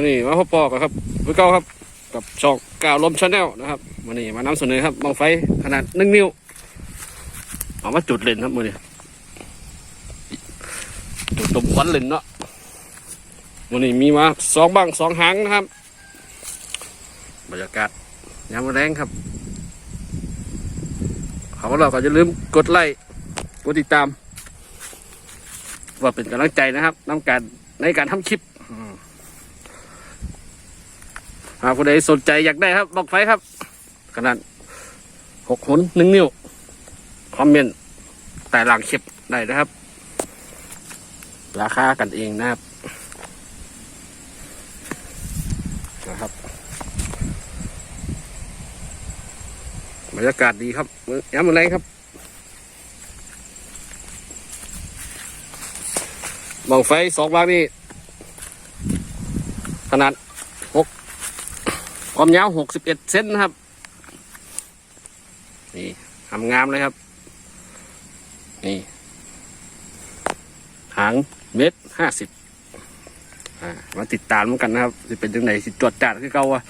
วันนี้มาพบปอกันครับพื่เก้าครับ กับช่องกาวลมชาแนลนะครับวันนี้มานำเสนอครับบังไฟขนาดหนึ่งนิ้วเอามาจุดเล่นครับวันนี้จุดตมควันเล่นเนาะวันนี้มีมาสองบังสองหางนะครับ บรรยากาศยามแรงครับเขาเราก็จะลืมกดไลค์กดติดตาม ว่าเป็นกำลังใจนะครับน้ำการในการทำคลิปอืม หากคนใดสนใจอยากได้ครับบอกไฟครับ ขนาดหกหนหนึ่งนิ้ว คอมเมนต์แต่หลังคลิปได้นะครับ ราคากันเองนะครับนะครับบรรยากาศดีครับย้ำอะไรครับบังไฟสองบางนี่ขนาดหก ความยาวหกสิบเอ็ดเซนนะครับ นี่ทำงามเลยครับ นี่ หางเมตรห้าสิบอ่ามาติดตามกันนะครับจะเป็นยังไงสิจวดจัดคือเก่าวะ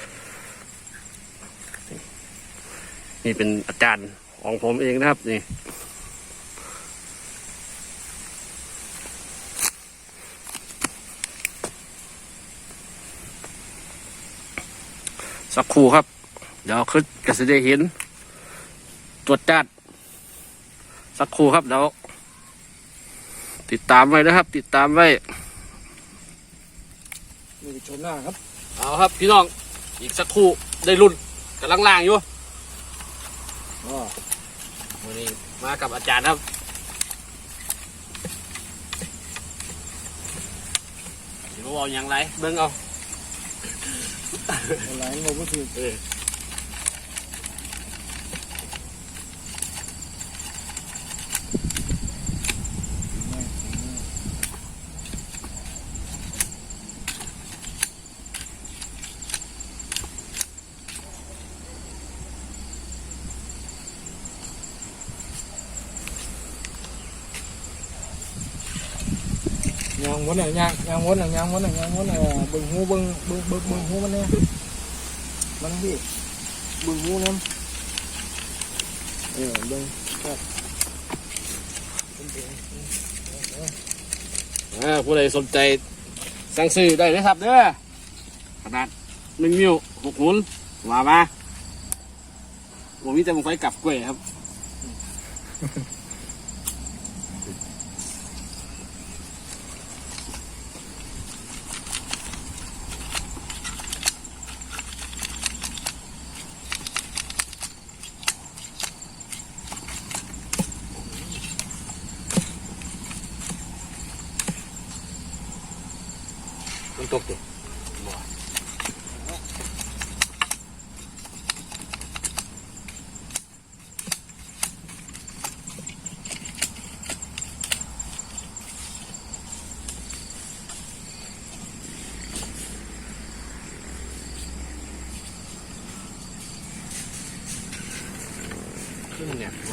นี่เป็นอาจารย์ของผมเองนะครับ นี่ สักครู่ครับ เดี๋ยวขึ้นก็จะได้เห็นตรวจจัดสักครู่ครับเดี๋ยวติดตามไว้นะครับ ติดตามไว้นี่ชนหน้าครับ เอาครับ พี่น้องอีกสักครู่ได้รุ่นกำลังล่างอยู่อ๋อวันนี้มากับอาจารย์ครับเดี๋ยวเอาอย่างไรเบิ่งเอา อะไรเราก็คือางวนอะยางยางวนอะยางวนอะยางวนอะบึงหูบึงบึงบึงบึงหูมันเนี่ยมันพี่บึงหูน้ำเออบึงครับอ่าผู้ใดสนใจสั่งซื้อได้เลยครับเด้อขนาดหนึ่งนิ้วหกหุนว่ามาผมมีแต่มึงไฟกลับกล้วยครับ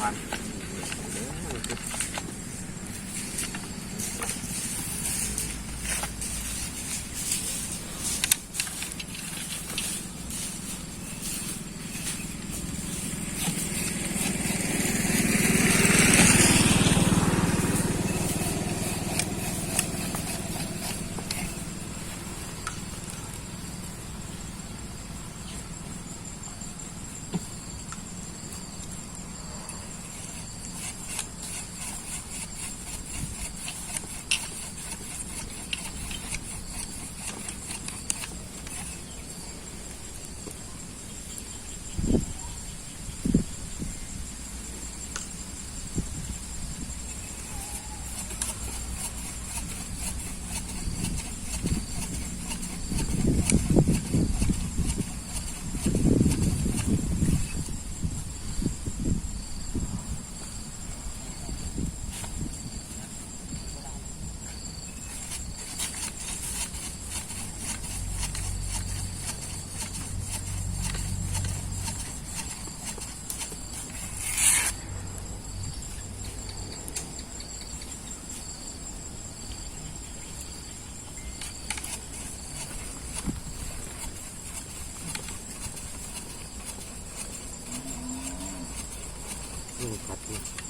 ขึ้ นเ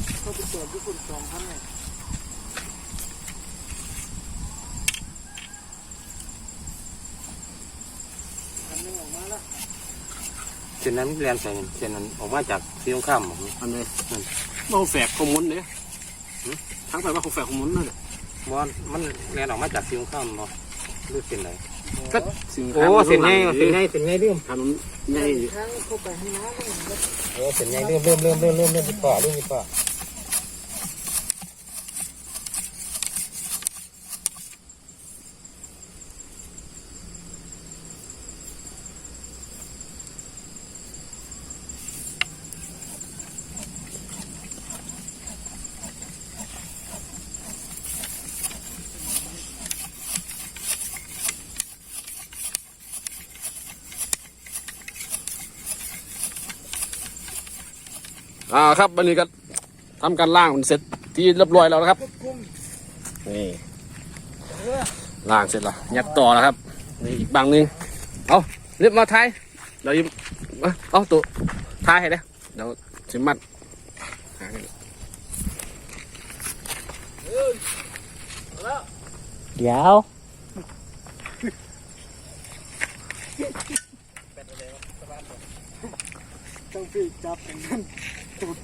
ถเข้าไปจอดที่คุณสองคันเนี่ยคันหนึงออกมาแล้วเส้นนั้นเรียนใส่เส้นนั้นออกมาจากที่ตรงข้ามของอันนี้มาแฝกขมุนเนี่ยทั้งไปว่าเขาแฝกขมุนนั่นแหละบอลมันเรียนออกมาจากที่ตรงข้ามบ่รู้เส้นไหน ก็สิ่งโอ้เส้นใหญ่เส้นใหญ่เส้นใหญ่เริ่มถนนใหญ่ทางเข้าไปให้น้ำมันก็โอ้เส้นใหญ่เริ่มเริ่มเริ่มเริ่มเริ่มเริ่มมีป่าเริ่มมีป่า อ่าครับวันนี้ก็ทำการล่างมันเสร็จที่เรียบร้อยแล้วนะครับนี่ล่างเสร็จแล้วยัดต่อแล้วครับนี่อีกบางนึงเอาเรียบมาท้ายเดี๋ยวยิมเอาเอาตัวท้ายให้เด้เดี๋ยวสิมัดเดี๋ยวต้องพี่จับกัน นั่น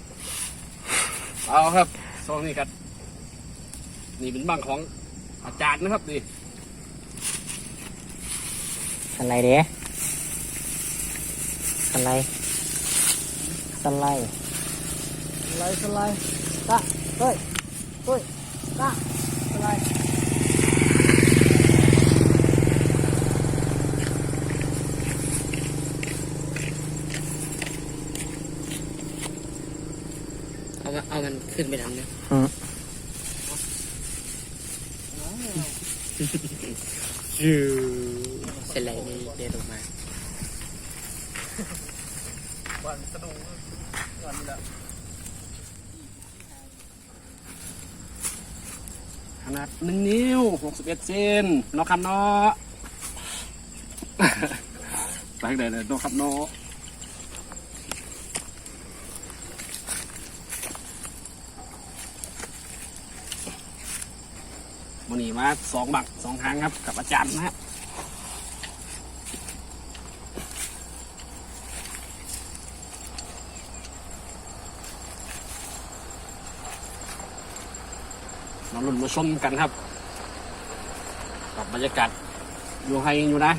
เอาครับโซนนี้ครับ นี่เป็นบังของอาจารย์นะครับนี่อะไรเด้อะไรสไลด์สไลด์สไลด์ตะเฮ้ยเฮ้ยตะสไลด์ เอา มาเอามันขึ้นไปทำเนี่ยเสร็จแล้วนี่เดินออกมาขนาดหนึ่งนิ้วหกสิบเอ็ดเซนเนาะครับเนาะไปไหนเลยเนาะครับเนาะ นนี้มาสองบักสองทางครับ กับอาจารย์นะฮะมาลุ้นมาชมกันครับ กับบรรยากาศอยู่ให้อยู่นะ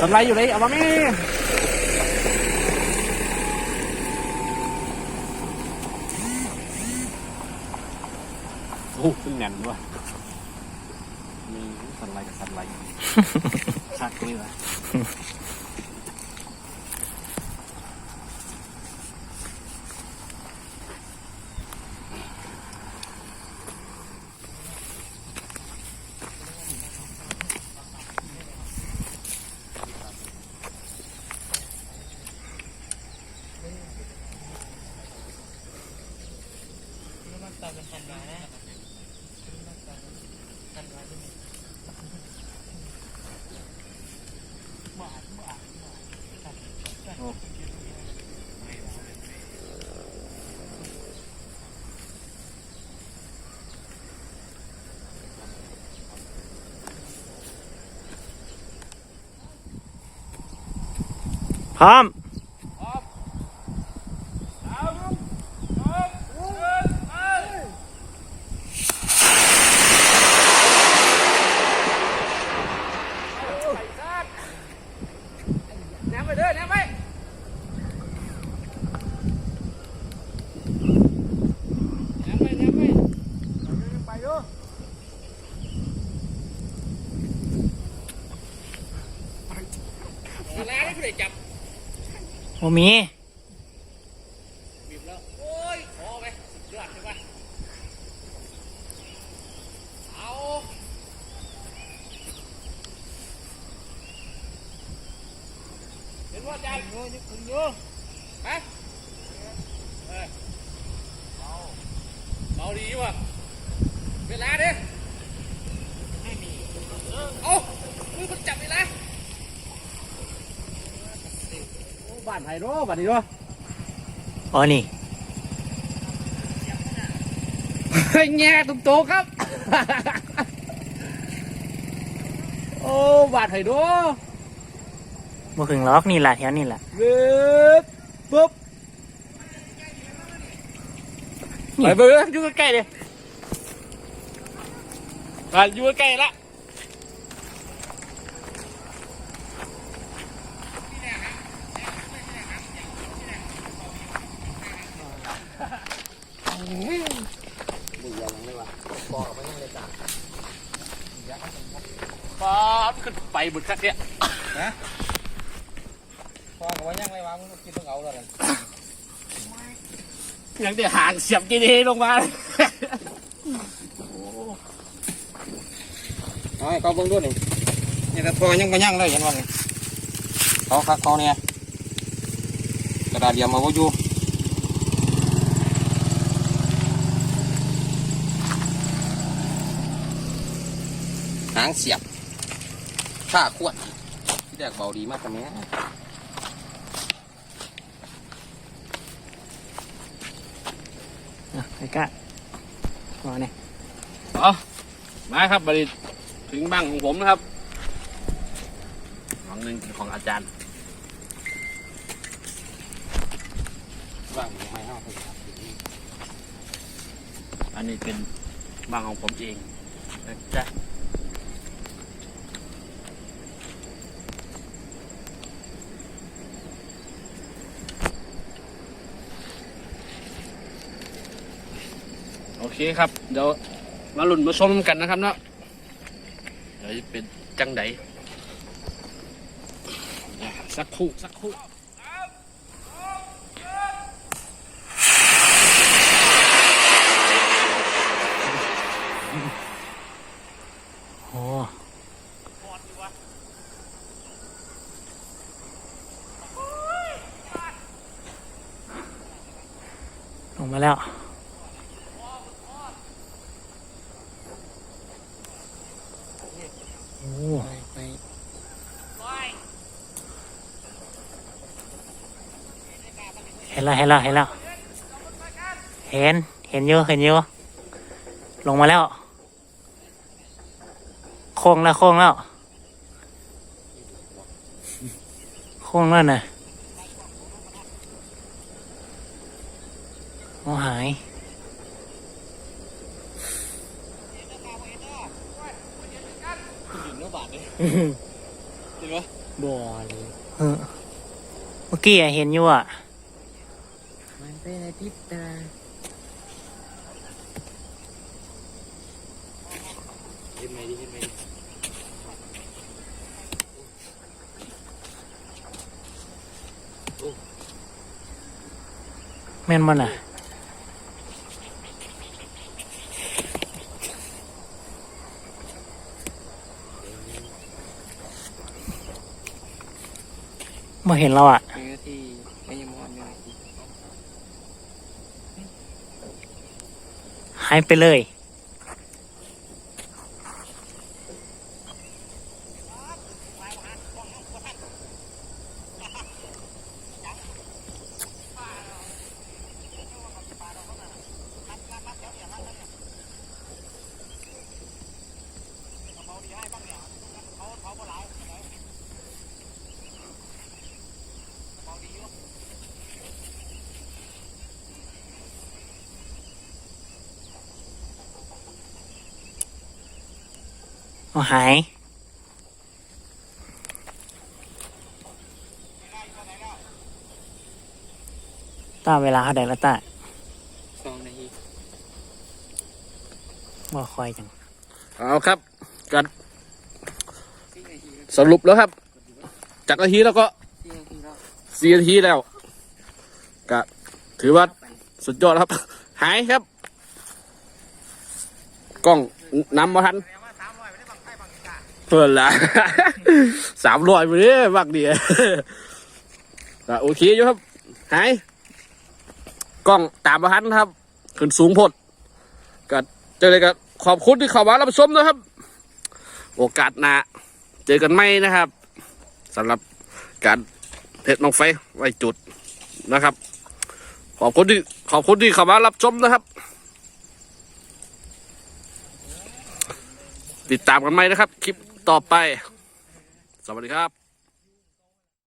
สไลด์อยู่เลยเอามาแม่ โอ้ขึ้นแน่นด้วยมีสไลด์กับสไลด์ชักนี่เลย พร้อมน้ำไปเด้อน้ำไปน้ำไปน้ำไปไปเด้อเวจับ โมมีบีบแล้ว โอ้ยพอไปสุดยอดใช่ปะเอาเห็นว่าจันโยนี่คุณโยฮะเออเบาเบาดีว่ะเวลาดิไม่มี เอามือคนจับเวลาโอ้ บ้านไผ่ร้อบ้านนี้ร้ออ๋อนี่แง่ตุ้มโตครับ โอ้บาดไห่ดูบ่ถึงล็อกนี่แหละแถวนี่แหละเว็บปุ๊บนี่ไปเบื่ออยู่ใกล้ๆเลยอะอยู่ใกล้ละ ปาดขึ้นไปบุดคักเนี่ยพอกับว่ายังไรวะมึงกินต้องเอาแล้วกันยังได้ห่างเสียบกินเฮลงมาเอาให้เขาเบิ่งด้วยนี่นี่แต่พอยังก็ยังเลยเห็นว่าเขาคักเขาเนี่ยกระดาษเดียวมาว่าอยู่างเสียบข้าขวดที่แรกเบาดีมากทำไมอะไอ้กะมาเนี่ยเอามาครับบริถึงบ้างของผมนะครับของหนึ่งของอาจารย์ว่างไม่เอาอันนี้เป็นบ้างของผมเองนะจ๊ะ คครับ เดี๋ยวมาหลุนมาชมกันนะครับเนาะเดี๋ยวจะเป็นจังไดสักคู่สักครู่ โอ้ลงมาแล้ว โอ้ ไปไป เห็นแล้วเห็นแล้วเห็นแล้ว เห็น เห็นอยู่เห็นอยู่ลงมาแล้ว โค้งแล้วโค้งแล้ว โค้งแล้วนะโอ้หาย บ่อเลยเออเมื่อกี้อะเห็นอยู่อะ มันเป็นอาทิตย์ตาเห็นไหมดิเห็นไหมดิแม่นมันอะมาเห็นเราอะ เนื้อที่ไม่ยมอนเนื้อที่ หายไปเลย เอาหายต้าเวลาเท่าใดแล้วต้าสองนาทีบ่คอยจัง เอาครับกันสี่นาทีแล้วสรุปแล้วครับ จากนาทีแล้วก็สี่นาทีแล้วสี่นาทีแล้วก็ถือว่าสุดยอดครับ หายครับ กล้องนำมาทัน พื่อนละสามร้อยไปเลยบักเดียก็โอเคอยู่ครับ หาย กล้องตามมาทันครับ ขึ้นสูงพดก็เจอเลยก็ขอบคุณที่เข้ามารับชมนะครับ โอกาสหน้าเจอกันไหมนะครับสำหรับการเทศน้องไฟไว้จุดนะครับ ขอบคุณที่ขอบคุณที่เข้ามารับชมนะครับ ติดตามกันไหมนะครับ คลิป ต่อไป สวัสดีครับ